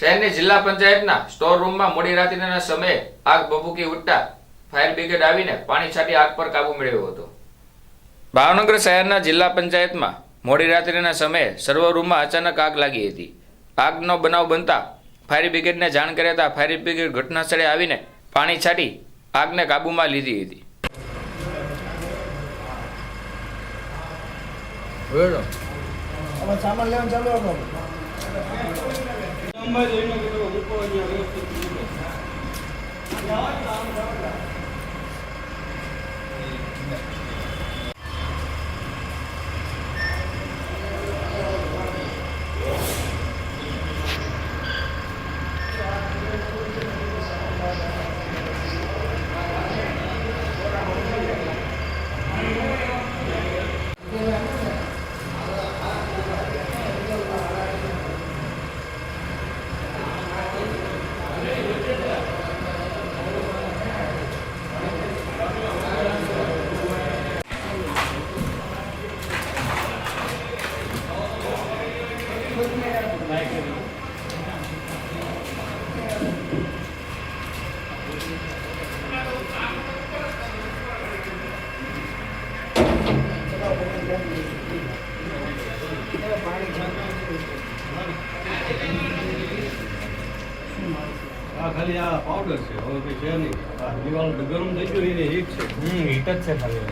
શહેરની જિલ્લા પંચાયતના સ્ટોર રૂમમાં મોડી રાત્રિના સમયે આગ બબૂકી ઉઠતા ફાયર બ્રિગેડ આવીને પાણી છાંટી આગ પર કાબુ મેળવ્યો હતો. ભાવનગર શહેરના જિલ્લા પંચાયતમાં મોડી રાત્રિના સમયે સર્વ રૂમમાં અચાનક આગ લાગી હતી. આગનો બનાવ બનતા ફાયર બ્રિગેડને જાણ કર્યા ફાયર બ્રિગેડ ઘટના સ્થળે આવીને પાણી છાંટી આગને કાબૂમાં લીધી હતી. સામાન લેવાનું ચાલુ રાખો આ ખાલી આ પાવડર છે હવે કઈ છે નહીં. આ દિવાલ ગરમ થઈ ગયું એને હીટ છે. હમ હીટ જ છે ખાલી.